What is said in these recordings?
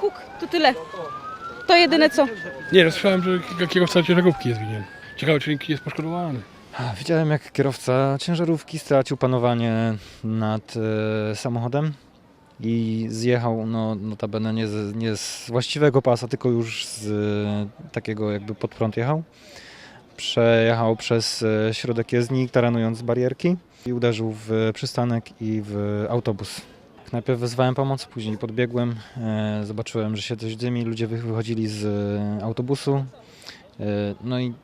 huk, to tyle. To jedyne co. Nie, no, słyszałem, że kierowca ciężarówki jest winien. Ciekawe, czy jest poszkodowany. Widziałem, jak kierowca ciężarówki stracił panowanie nad e, samochodem i zjechał no, notabene nie z, nie z właściwego pasa, tylko już z e, takiego jakby pod prąd jechał. Przejechał przez e, środek jezdni, taranując barierki i uderzył w przystanek i w autobus. Najpierw wezwałem pomoc, później podbiegłem, e, zobaczyłem, że się coś dymi, ludzie wy- wychodzili z e, autobusu. E, No i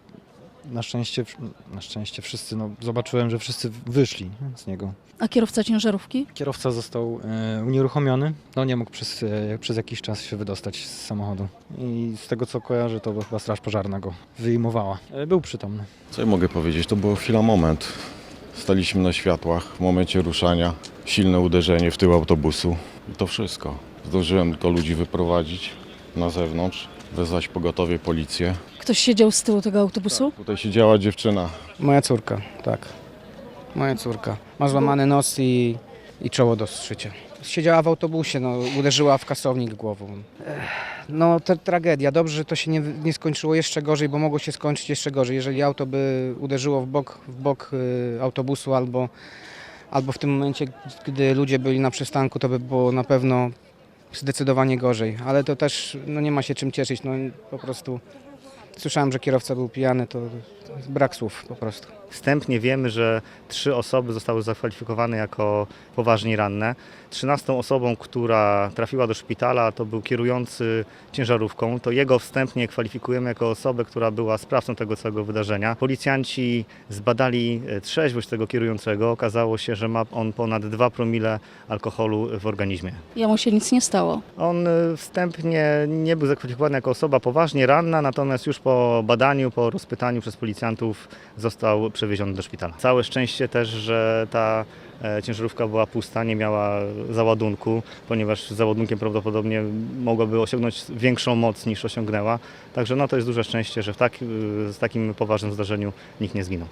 na szczęście, na szczęście wszyscy, no, zobaczyłem, że wszyscy wyszli z niego. A kierowca ciężarówki? Kierowca został e, unieruchomiony, no nie mógł przez, e, przez jakiś czas się wydostać z samochodu. I z tego co kojarzę, to chyba straż pożarna go wyjmowała. E, był przytomny. Co ja mogę powiedzieć? To było chwila moment. Staliśmy na światłach w momencie ruszania. Silne uderzenie w tył autobusu i to wszystko. Zdążyłem tylko ludzi wyprowadzić na zewnątrz, wezwać pogotowie, policję. Ktoś siedział z tyłu tego autobusu? Tutaj siedziała dziewczyna. Moja córka, tak. Moja córka. Ma złamany nos i, i czoło do zszycia. Siedziała w autobusie, no, uderzyła w kasownik głową. No, to tragedia. Dobrze, że to się nie, nie skończyło jeszcze gorzej, bo mogło się skończyć jeszcze gorzej. Jeżeli auto by uderzyło w bok, w bok y, autobusu albo, albo w tym momencie, gdy ludzie byli na przystanku, to by było na pewno zdecydowanie gorzej. Ale to też no, nie ma się czym cieszyć. No, po prostu słyszałem, że kierowca był pijany, to, brak słów po prostu. Wstępnie wiemy, że trzy osoby zostały zakwalifikowane jako poważnie ranne. Trzynastą osobą, która trafiła do szpitala, to był kierujący ciężarówką. To jego wstępnie kwalifikujemy jako osobę, która była sprawcą tego całego wydarzenia. Policjanci zbadali e, trzeźwość tego kierującego. Okazało się, że ma on ponad 2 promile alkoholu w organizmie. Jemu się nic nie stało. On y, wstępnie nie był zakwalifikowany jako osoba poważnie ranna, natomiast już po badaniu, po rozpytaniu przez policjantów został przewieziony do szpitala. Całe szczęście też, że ta e, ciężarówka była pusta, nie miała załadunku, ponieważ z załadunkiem prawdopodobnie mogłaby osiągnąć większą moc niż osiągnęła. Także no to jest duże szczęście, że w tak, y, z takim poważnym zdarzeniu nikt nie zginął.